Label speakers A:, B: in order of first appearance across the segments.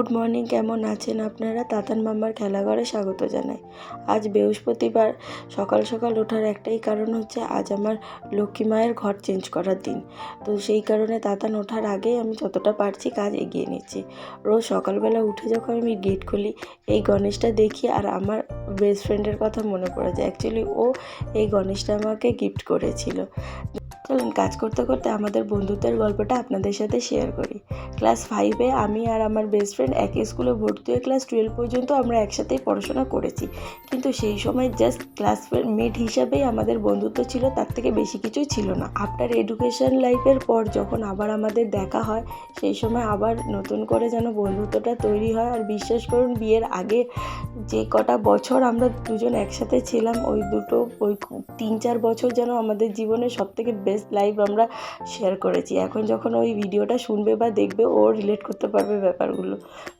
A: Good morning, কেমন আছেন আপনারা? তাতান মাম্মার খেলাঘরে স্বাগত জানাই। আজ বৃহস্পতিবার, সকাল সকাল ওঠার একটাই কারণ হচ্ছে আজ আমার লক্ষ্মী মায়ের ঘর চেঞ্জ করার দিন। তো সেই কারণে তাতান ওঠার আগেই আমি যতটা পারছি কাজ এগিয়ে নিচ্ছি। রোজ সকালবেলা উঠে যখন আমি গেট খুলি, এই গণেশটা দেখি আর আমার বেস্ট ফ্রেন্ডের কথা মনে পড়ে যায়। অ্যাকচুয়ালি ও এই গণেশটা আমাকে গিফট করেছিল। চলুন, কাজ করতে করতে আমাদের বন্ধুত্বের গল্পটা আপনাদের সাথে শেয়ার করি। ক্লাস ফাইভে আমি আর আমার বেস্ট ফ্রেন্ড একই স্কুলে ভর্তি হয়ে ক্লাস টুয়েলভ পর্যন্ত আমরা একসাথেই পড়াশোনা করেছি। কিন্তু সেই সময় জাস্ট ক্লাস মেট হিসাবেই আমাদের বন্ধুত্ব ছিল, তার থেকে বেশি কিছুই ছিল না। আফটার এডুকেশন লাইফের পর যখন আবার আমাদের দেখা হয়, সেই সময় আবার নতুন করে যেন বন্ধুত্বটা তৈরি হয়। আর বিশ্বাস করুন, বিয়ের আগে যে কটা বছর আমরা দুজন একসাথে ছিলাম, ওই দুটো, ওই তিন চার বছর যেন আমাদের জীবনের সব থেকে বেস্ট লাইফ আমরা শেয়ার করেছি। এখন যখন ওই ভিডিওটা শুনবে বা দেখবে, ও রিলেট করতে পারবে ব্যাপারগুলো।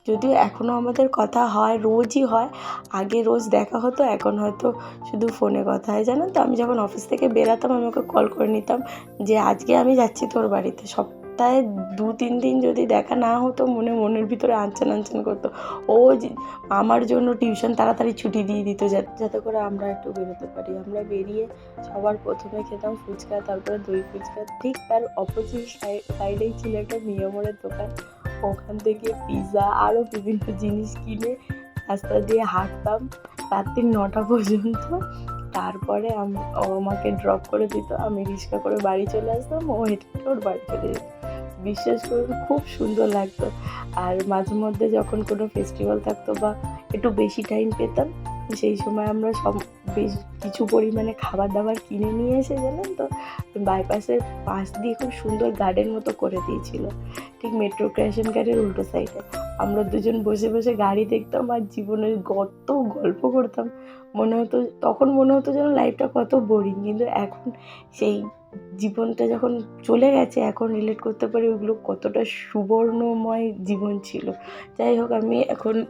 A: যদিও এখনও আমাদের কথা হয়, রোজই হয়। আগে রোজ দেখা হতো, এখন হয়তো শুধু ফোনে কথা হয়। জানেন তো, আমি যখন অফিস থেকে বেরাতাম, আমি ওকে কল করে নিতাম যে, আজকে আমি যাচ্ছি তোর বাড়িতে। সপ্তাহে দু, তিন দিন যদি দেখা না হতো, মনে মনের ভিতরে আনচান আনচান করতো। ও আমার জন্য টিউশন তাড়াতাড়ি ছুটি দিয়ে দিত যাতে যাতে করে আমরা একটু বেরোতে পারি। আমরা বেরিয়ে সবার প্রথমে খেতাম ফুচকা, তারপরে দই ফুচকা। ঠিক তার অপোজিট সাইডেই ছিল একটা নিয়মরের দোকান। ওখান থেকে পিৎজা আরও বিভিন্ন জিনিস কিনে রাস্তা দিয়ে হাঁটতাম রাত্রির নটা পর্যন্ত। তারপরে ও আমাকে ড্রপ করে দিত, আমি রিক্সা করে বাড়ি চলে আসতাম, ও হেঁটে ওর বাড়ি চলে যেত। বিশ্বাস করুন, খুব সুন্দর লাগতো। আর মাঝে মধ্যে যখন কোনো ফেস্টিভ্যাল থাকতো বা একটু বেশি টাইম পেতাম, সেই সময় আমরা সব বেশ কিছু পরিমাণে খাবার দাবার কিনে নিয়ে এসে জানেন তো? বাইপাসের পাশ দিয়ে খুব সুন্দর গার্ডেন মতো করে দিয়েছিল। ঠিক মেট্রো ক্র্যাশন গাড়ির উল্টো সাইডে আমরা দুজন বসে বসে গাড়ি দেখতাম আর জীবনের কত গল্প করতাম। মনে হতো, তখন মনে হতো যেন লাইফটা কত বোরিং কিন্তু এখন সেই জীবনটা যখন চলে গেছে, এখন রিলেট করতে পারি ওগুলো কতটা সুবর্ণময় জীবন ছিল। যাই হোক, আমি এখন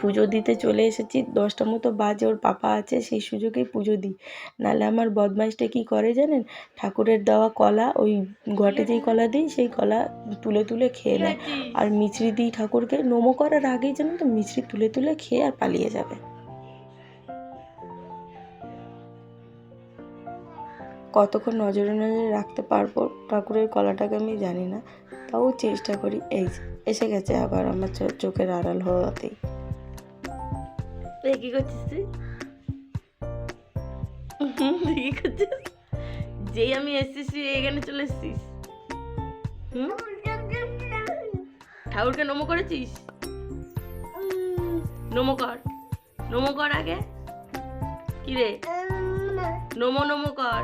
A: পুজো দিতে চলে এসেছি। দশটা মতো বাজে ওর পাপা আছে সেই সুযোগেই পুজো দিই। নাহলে আমার বদমাইশটা কী করে জানেন? ঠাকুরের দেওয়া কলা ওই ঘটে যেই কলা দিই সেই কলা তুলে তুলে খেয়ে নেয়। আর মিছরি দিই ঠাকুরকে। নমো করার আগেই জানেন তো মিছরি তুলে তুলে খেয়ে আর পালিয়ে যাবে। কতক্ষণ নজরে নজরে রাখতে পারব ঠাকুরের কলাটাকে আমি জানি না। তাও চেষ্টা করি। এই এসে গেছে আবার আমার চোখের আড়াল হওয়াতেই। কি করছিস তুই কি করছিস যেই আমি এসেছিস এখানে চলে এসেছিস ঠাকুরকে নমো করেছিস নমো কর নমো কর আগে কি রে নমো নমো কর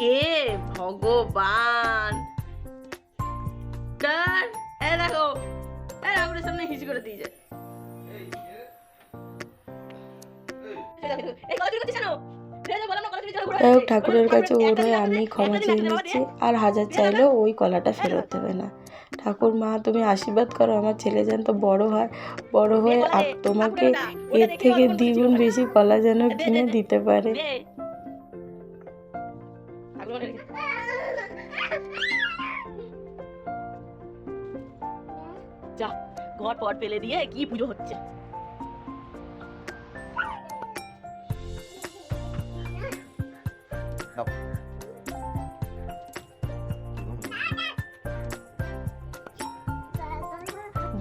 A: এ ভগবান। কর এ দেখো। ঠাকুরের সামনে হিস করে দিয়ে যায়। যাই হোক ঠাকুরের কাছে ওর হয়ে আমি ক্ষমা চেয়ে নিচ্ছি আর হাজার চাইলেও ওই কলাটা ফেরত দেবে না। ঠাকুর মা তুমি আশীর্বাদ করো আমার ছেলে যেন তো বড় হয়। বড় হয়ে আর তোমাকে এর থেকে দ্বিগুণ বেশি কলা যেন কিনে দিতে পারে।
B: যা ঘর পর ফেলে দিয়ে কি পুজো হচ্ছে?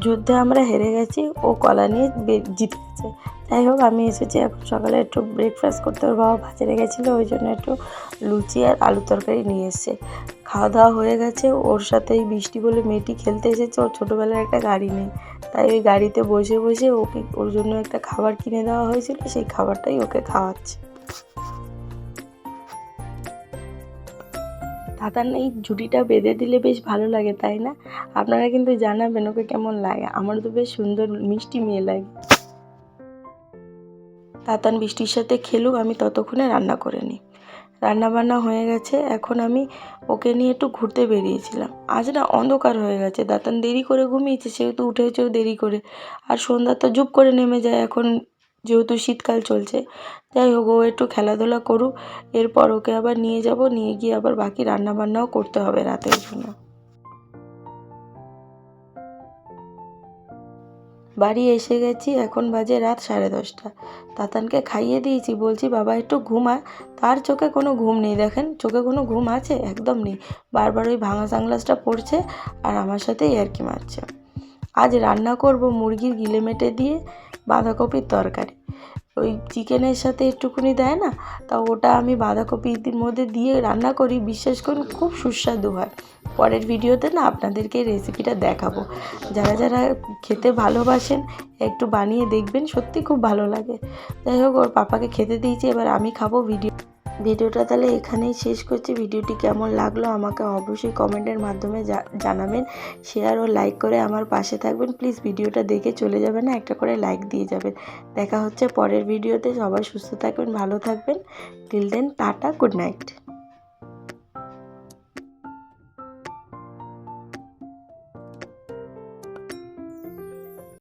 A: যুদ্ধে আমরা হেরে গেছি ও কলা নিয়ে জিতেছে জিতে গেছে। যাই হোক, আমি এসেছি এখন সকালে একটু ব্রেকফাস্ট করতে। ওর বাবা ভাজে রেখেছিলো, ওই জন্য একটু লুচি আর আলু তরকারি নিয়ে এসছে। খাওয়া দাওয়া হয়ে গেছে, ওর সাথে এই বৃষ্টি বলে মেয়েটি খেলতে এসেছে। ওর ছোটোবেলার একটা গাড়ি নেই, তাই ওই গাড়িতে বসে বসে ওকে ওর জন্য একটা খাবার কিনে দেওয়া হয়েছিল, সেই খাবারটাই ওকে খাওয়াচ্ছে। দাদার এই ঝুড়িটা বেঁধে দিলে বেশ ভালো লাগে, তাই না? আপনারা কিন্তু জানাবেন ওকে কেমন লাগে। আমার তো বেশ সুন্দর মিষ্টি মেয়ে লাগে। তাতান বৃষ্টির সাথে খেলুক, আমি ততক্ষণে রান্না করে নিই। রান্নাবান্না হয়ে গেছে, এখন আমি ওকে নিয়ে একটু ঘুরতে বেরিয়েছিলাম। আজ না অন্ধকার হয়ে গেছে দাতান দেরি করে ঘুমিয়েছে, সেহেতু উঠেছেও দেরি করে। আর সন্ধ্যা তো জুপ করে নেমে যায়, এখন যেহেতু শীতকাল চলছে, যাই হোক, ও একটু খেলাধুলা করুক, এরপর ওকে আবার নিয়ে যাব, নিয়ে গিয়ে আবার বাকি রান্নাবান্নাও করতে হবে রাতের জন্য। বাড়ি এসে গেছি, এখন বাজে রাত সাড়ে দশটা। তাতানকে খাইয়ে দিয়েছি, বলছি, বাবা, একটু ঘুমা তার চোখে কোনো ঘুম নেই, দেখেন, চোখে কোনো ঘুম আছে? একদম নেই। বারবার ওই ভাঙা সানগ্লাসটা পড়ছে আর আমার সাথেই আর কি মারছে। আজ রান্না করব মুরগির গিলে মেটে দিয়ে। বাঁধাকপির তরকারি। ওই চিকেনের সাথে একটুকুনি দেয় না? তা ওটা আমি বাঁধাকপির মধ্যে দিয়ে রান্না করি, বিশ্বাস করুন, খুব সুস্বাদু হয়। পরের ভিডিওতে না আপনাদেরকে রেসিপিটা দেখাবো। যারা যারা খেতে ভালোবাসেন, একটু বানিয়ে দেখবেন, সত্যি খুব ভালো লাগে। যাই হোক, ওর পাপাকে খেতে দিয়েছি, এবার আমি খাব ভিডিও ভিডিওটা তাহলে এখানেই শেষ করছি। ভিডিওটি কেমন লাগল আমাকে অবশ্যই কমেন্টের মাধ্যমে জানাবেন। শেয়ার ও লাইক করে আমার পাশে থাকবেন। প্লিজ ভিডিওটা দেখে চলে যাবেন না, একটা করে লাইক দিয়ে যাবেন। দেখা হচ্ছে পরের ভিডিওতে। সবাই সুস্থ থাকবেন, ভালো থাকবেন। Till then tata, good night.